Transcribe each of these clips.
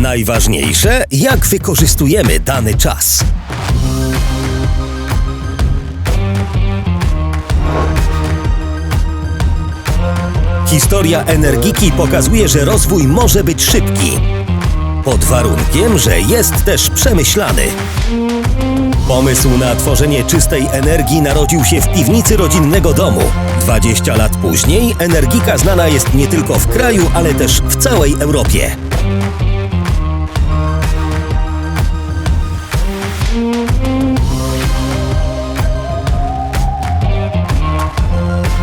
Najważniejsze, jak wykorzystujemy dany czas. Historia Energiki pokazuje, że rozwój może być szybki. Pod warunkiem, że jest też przemyślany. Pomysł na tworzenie czystej energii narodził się w piwnicy rodzinnego domu. 20 lat później Energika znana jest nie tylko w kraju, ale też w całej Europie.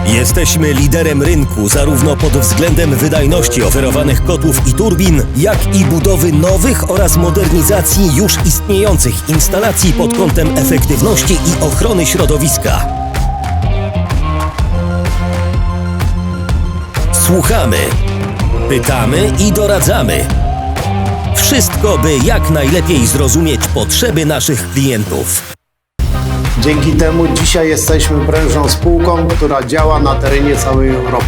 Jesteśmy liderem rynku zarówno pod względem wydajności oferowanych kotłów i turbin, jak i budowy nowych oraz modernizacji już istniejących instalacji pod kątem efektywności i ochrony środowiska. Słuchamy, pytamy i doradzamy. Wszystko, by jak najlepiej zrozumieć potrzeby naszych klientów. Dzięki temu dzisiaj jesteśmy prężną spółką, która działa na terenie całej Europy.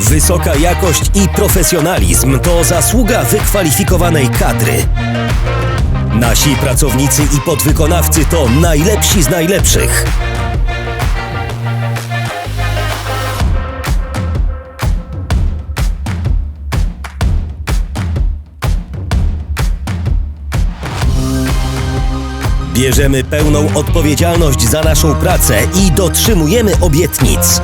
Wysoka jakość i profesjonalizm to zasługa wykwalifikowanej kadry. Nasi pracownicy i podwykonawcy to najlepsi z najlepszych. Bierzemy pełną odpowiedzialność za naszą pracę i dotrzymujemy obietnic.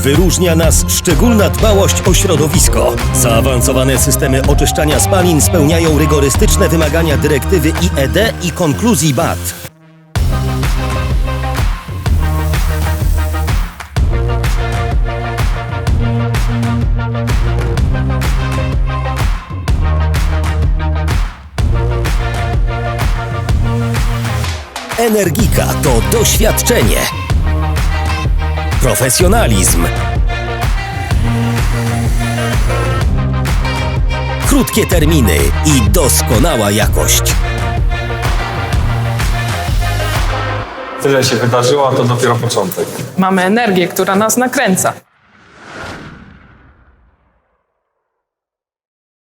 Wyróżnia nas szczególna dbałość o środowisko. Zaawansowane systemy oczyszczania spalin spełniają rygorystyczne wymagania dyrektywy IED i konkluzji BAT. Energika to doświadczenie, profesjonalizm, krótkie terminy i doskonała jakość. Tyle się wydarzyło, a to dopiero początek. Mamy energię, która nas nakręca.